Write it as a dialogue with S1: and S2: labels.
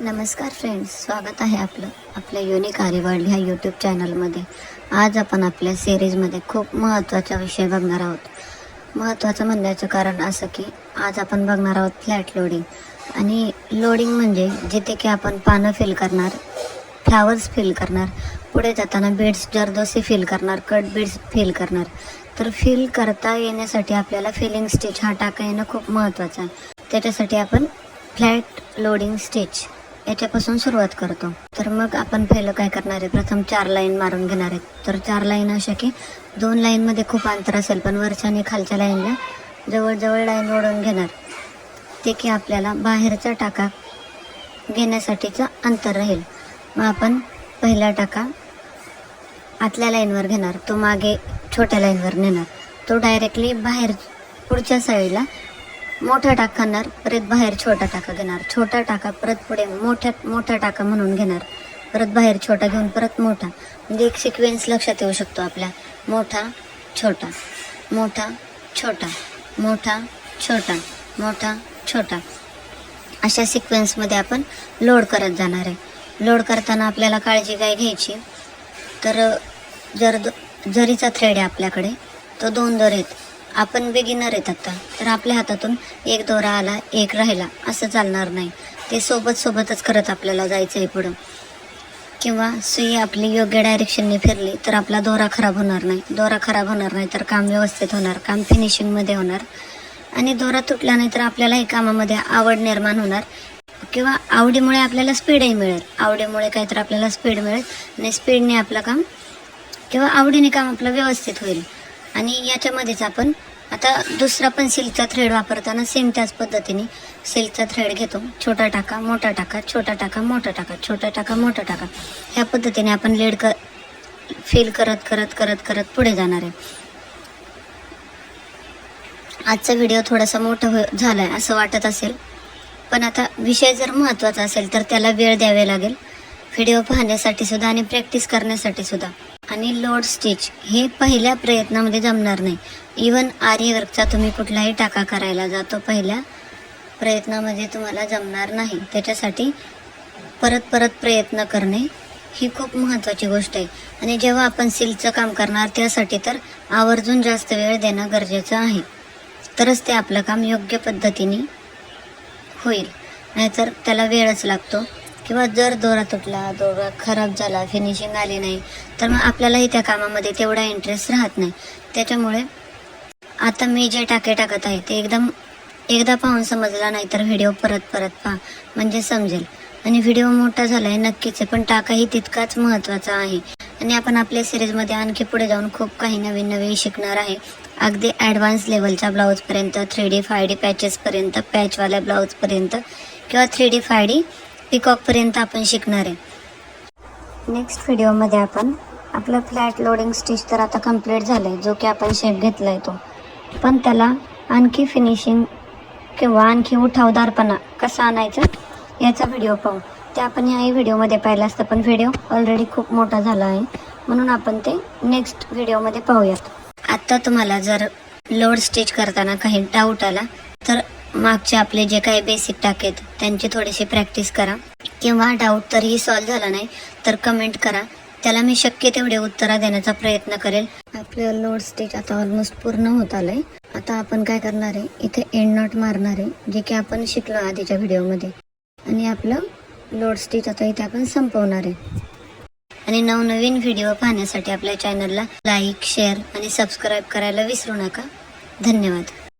S1: नमस्कार फ्रेंड्स स्वागत आहे आपलं आपल्या युनिक आरिवर्ल्ड ह्या यूट्यूब चॅनलमध्ये आज आपण आपल्या सिरीजमध्ये खूप महत्त्वाचा विषय बघणार आहोत. महत्त्वाचं म्हणण्याचं कारण असं की आज आपण बघणार आहोत फ्लॅट लोडिंग आणि लोडिंग म्हणजे जिथे की आपण पानं फिल करणार फ्लावर्स फिल करणार पुढे जाताना बीड्स जरदोसी फिल करणार कट बीड्स फिल करणार. तर फिल करता येण्यासाठी आपल्याला फिलिंग स्टिच हा टाका येणं खूप महत्त्वाचं आहे. त्याच्यासाठी आपण फ्लॅट लोडिंग स्टिच याच्यापासून सुरुवात करतो. तर मग आपण पहिलं काय करणार आहे? प्रथम चार लाईन मारून घेणार आहेत तर चार लाईन अशा की दोन लाईनमध्ये खूप अंतर असेल पण वरच्या आणि खालच्या लाईनला जवळजवळ लाईन ओढून घेणार. ते की आपल्याला बाहेरचा टाका घेण्यासाठीचं अंतर राहील. मग आपण पहिला टाका आतल्या लाईनवर घेणार. तो मागे छोट्या लाईनवर नेणार. तो डायरेक्टली बाहेर पुढच्या साईडला मोठा टाक खाणार परत बाहेर छोटा टाका घेणार. छोटा टाका परत पुढे मोठ्या मोठा टाका म्हणून घेणार. परत बाहेर छोटा घेऊन परत मोठा. म्हणजे एक सिक्वेन्स लक्षात येऊ शकतो आपल्या. मोठा छोटा. मोठा छोटा. मोठा छोटा. मोठा छोटा. अशा सिक्वेन्समध्ये आपण लोड करत जाणार आहे. लोड करताना आपल्याला काळजी काय घ्यायची? तर जर जरीचा थ्रेड आहे आपल्याकडे तो दोन दोर आहेत. आपण बिगिनर आहेत आता. तर आपल्या हातातून एक दोरा आला एक राहिला असं चालणार नाही. ते सोबत सोबतच करत आपल्याला जायचं आहे पुढं. किंवा सुई आपली योग्य डायरेक्शनने फिरली तर आपला दोरा खराब होणार नाही. दोरा खराब होणार नाही तर काम व्यवस्थित होणार काम फिनिशिंगमध्ये होणार. आणि दोरा तुटला नाही तर आपल्यालाही कामामध्ये आवड निर्माण होणार. किंवा आवडीमुळे आपल्याला स्पीडही मिळेल. आवडीमुळे काहीतरी आपल्याला स्पीड मिळेल आणि स्पीडने आपलं काम किंवा आवडीने काम आपलं व्यवस्थित होईल. आणि याच्यामध्येच आपण आता दुसरा पण सिल्कचा थ्रेड वापरताना सेम त्याच पद्धतीने सिल्कचा थ्रेड घेतो. छोटा टाका मोठा टाका छोटा टाका मोठा टाका छोटा टाका मोठा टाका. ह्या पद्धतीने आपण लेड कर फील करत करत करत करत पुढे जाणार आहे. आजचा व्हिडिओ थोडासा मोठा हो झाला आहे असं वाटत असेल. पण आता विषय जर महत्त्वाचा असेल तर त्याला वेळ द्यावे लागेल. व्हिडिओ पाहण्यासाठी सुद्धा आणि प्रॅक्टिस करण्यासाठी सुद्धा. आणि लोड स्टिच हे पहिल्या प्रयत्नामध्ये जमणार नाही. इवन आर्यवर्कचा तुम्ही कुठलाही टाका करायला जातो पहिल्या प्रयत्नामध्ये तुम्हाला जमणार नाही. त्याच्यासाठी परत परत प्रयत्न करणे ही खूप महत्त्वाची गोष्ट आहे. आणि जेव्हा आपण सिल्कचं काम करणार त्यासाठी तर आवर्जून जास्त वेळ देणं गरजेचं आहे. तरच ते आपलं काम योग्य पद्धतीने होईल. नाहीतर त्याला वेळच लागतो. किंवा जर दोरा तुटला दोरा खराब झाला फिनिशिंग आली नाही तर मग आपल्यालाही त्या कामामध्ये तेवढा इंटरेस्ट राहत नाही. त्याच्यामुळे आता मी जे टाके टाकत आहे ते एकदम एकदा पाहून समजला नाही तर व्हिडिओ परत परत पहा म्हणजे समजेल. आणि व्हिडिओ मोठा झाला आहे नक्कीच आहे पण टाकाही तितकाच महत्त्वाचा आहे. आणि आपण आपल्या सिरीजमध्ये आणखी पुढे जाऊन खूप काही नवीन नवीन शिकणार आहे. अगदी ॲडव्हान्स लेवलच्या ब्लाऊजपर्यंत थ्री डी फाय डी पॅचेसपर्यंत पॅचवाल्या ब्लाऊजपर्यंत किंवा थ्री डी फाय डी पिकॉकपर्यंत आपण शिकणार आहे. नेक्स्ट व्हिडिओमध्ये आपण आपलं फ्लॅट लोडिंग स्टिच तर आता कंप्लीट झालं आहे जो की आपण शेप घेतला आहे तो. पण त्याला आणखी फिनिशिंग किंवा आणखी उठावदारपणा कसा आणायचा याचा व्हिडिओ पाहू. ते आपण याही व्हिडिओमध्ये पाहिलं असतं पण व्हिडिओ ऑलरेडी खूप मोठा झाला आहे. म्हणून आपण ते नेक्स्ट व्हिडिओमध्ये पाहूयात. आत्ता तुम्हाला जर लोड स्टिच करताना काही डाऊट आला तर मागचे आपले जे काही बेसिक टाकेत त्यांची थोडीशी प्रॅक्टिस करा. किंवा डाऊट तरीही सॉल्व्ह झाला नाही तर कमेंट करा. त्याला मी शक्य तेवढे उत्तरं देण्याचा प्रयत्न करेल. आपलं लोड स्टेज आता ऑलमोस्ट पूर्ण होत आलंय. आता आपण काय करणार आहे? इथे एंड नॉट मारणार आहे जे की आपण शिकलो आधीच्या व्हिडिओमध्ये आणि आपलं लोड स्टेज आता इथे आपण संपवणार आहे. आणि नवनवीन व्हिडिओ पाहण्यासाठी आपल्या चॅनलला लाईक शेअर आणि सबस्क्राईब करायला विसरू नका. धन्यवाद.